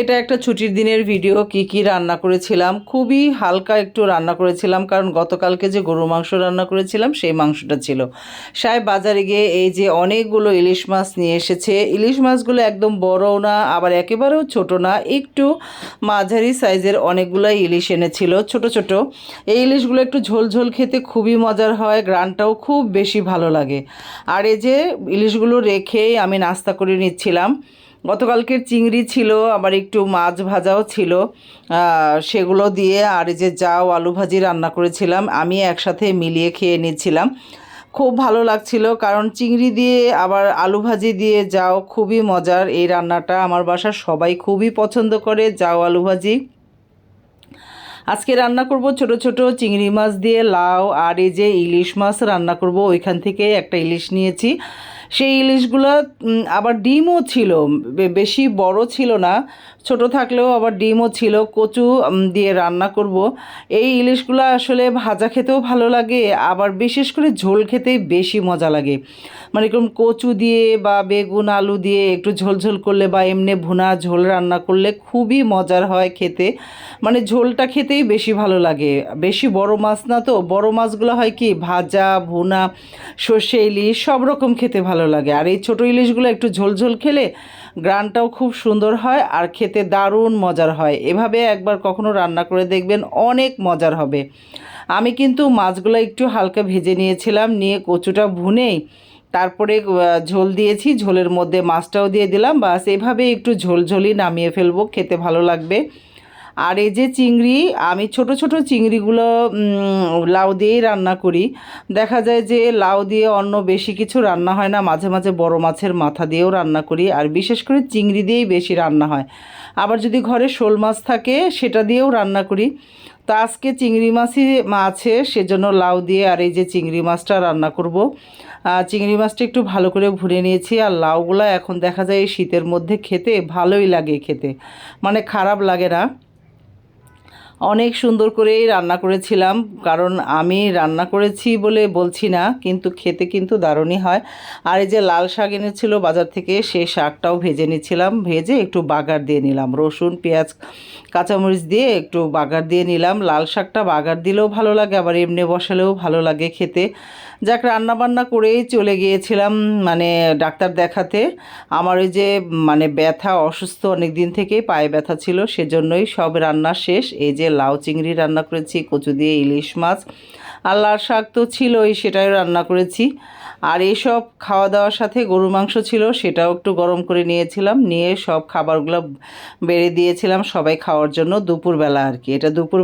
এটা একটা ছুটির দিনের ভিডিও কি কি রান্না করেছিলাম? খুবই হালকা একটু রান্না করেছিলাম, কারণ গতকালকে যে গরু মাংস রান্না করেছিলাম, সেই মাংসটা ছিল। সাহেব বাজারে গিয়ে এই যে অনেকগুলো ইলিশ মাছ নিয়ে এসেছে। ইলিশ মাছগুলো একদম বড়ও না, আবার একেবারেও ছোট না, একটু মাঝারি সাইজের অনেকগুলাই ইলিশ এনেছিল, ছোট ছোট। এই ইলিশগুলো একটু ঝোল ঝোল খেতে খুবই মজার হয়, গ্রানটাও খুব বেশি ভালো লাগে। আর এই যে ইলিশগুলো রেখেই আমি নাস্তা করে নিচ্ছিলাম। গতকালকের চিংড়ি ছিল, আবার একটু মাছ ভাজাও ছিল। সেগুলো দিয়ে আর যে জাউ আলু ভাজি রান্না করেছিলাম, আমি একসাথে মিলিয়ে খেয়ে নিয়েছিলাম খুব ভালো লাগছিল, কারণ চিংড়ি দিয়ে আবার আলু ভাজি দিয়ে যাও খুবই মজার। এই রান্নাটা আমার বাসার সবাই খুবই পছন্দ করে, যাও আলু ভাজি। আজকে রান্না করব ছোট ছোট চিংড়ি মাছ দিয়ে, লাউ আর এই যে ইলিশ মাছ রান্না করব, ওইখান থেকে একটা ইলিশ নিয়েছি। সেই ইলিশগুলো আবার ডিমও ছিল বেশি বড় ছিল না, ছোট থাকলেও আবার ডিমও ছিল, কচু দিয়ে রান্না করব। এই ইলিশগুলো আসলে ভাজা খেতেও ভালো লাগে, আবার বিশেষ করে ঝোল খেতেই বেশি মজা লাগে। মানে এরকম কচু দিয়ে বা বেগুন, আলু দিয়ে একটু ঝোল ঝোল করলে বা এমনি ভুনা ঝোল রান্না করলে খুবই মজার হয় খেতে। মানে ঝোলটা খেতেই বেশি ভালো লাগে। বেশি বড় মাছ না তো, বড় মাছগুলো হয় কি, ভাজা, ভুনা, সর্ষে, ইলিশ, সব রকম খেতে ভালো লাগে। আর এই ছোটো ইলিশগুলো একটু ঝোল ঝোল খেলে গ্রানটাও খুব সুন্দর হয় আর খেতে দারুণ মজার হয়। এভাবে একবার কখনো রান্না করে দেখবেন অনেক মজার হবে। আমি কিন্তু মাছগুলো একটু হালকা ভেজে নিয়েছিলাম, নিয়ে কচুটা ভুনেই তারপরে ঝোল দিয়েছি। ঝোলের মধ্যে মাছটাও দিয়ে দিলাম। বাস এভাবে একটু ঝোল ঝোলই নামিয়ে ফেলব, খেতে ভালো লাগবে। আর এই যে চিংড়ি, আমি ছোট ছোট চিংড়িগুলো লাউ দিয়েই রান্না করি। দেখা যায় যে লাউ দিয়ে অন্য বেশি কিছু রান্না হয় না, মাঝে মাঝে বড় মাছের মাথা দিয়েও রান্না করি, আর বিশেষ করে চিংড়ি দিয়েই বেশি রান্না হয়। আবার যদি ঘরে শোল মাছ থাকে, সেটা দিয়েও রান্না করি। তো আজকে চিংড়ি মাছই আছে, সেজন্য লাউ দিয়ে আর এই যে চিংড়ি মাছটা রান্না করব। চিংড়ি মাছটা একটু ভালো করে ভুনে নিয়েছি, আর লাউগুলো এখন দেখা যায় শীতের মধ্যে খেতে ভালোই লাগে খেতে। মানে খারাপ লাগে না। অনেক সুন্দর করেই রান্না করেছিলাম, কারণ আমি রান্না করেছি বলে বলছি না, কিন্তু খেতে কিন্তু দারুণই হয়। আর এই যে লাল শাক এনেছিল বাজার থেকে সেই শাকটাও ভেজে নিচ্ছিলাম, ভেজে একটু বাগার দিয়ে নিলাম। রসুন, পেঁয়াজ, কাঁচামরিচ দিয়ে একটু বাগার দিয়ে নিলাম। লাল শাকটা বাগার দিলেও ভালো লাগে, আবার এমনি বসালেও ভালো লাগে খেতে। যাক রান্না বান্না করেই চলে গিয়েছিলাম মানে ডাক্তার দেখাতে। আমার ওই যে মানে ব্যথা অসুস্থ অনেক দিন থেকেই, পায়ে ব্যথা ছিল, সেজন্যই সব রান্না শেষ। এই যে লাউ চিংড়ি রান্না করেছি, কচু দিয়ে ইলিশ মাছ, আর লাল শাক তো ছিলই, সেটাই রান্না করেছি। আর এইসব খাওয়া দাওয়ার সাথে গরু মাংস ছিল, সেটাও একটু গরম করে নিয়েছিলাম। নিয়ে সব খাবারগুলো বেড়ে দিয়েছিলাম সবাই খাওয়ার জন্য দুপুরবেলা আর কি। এটা দুপুর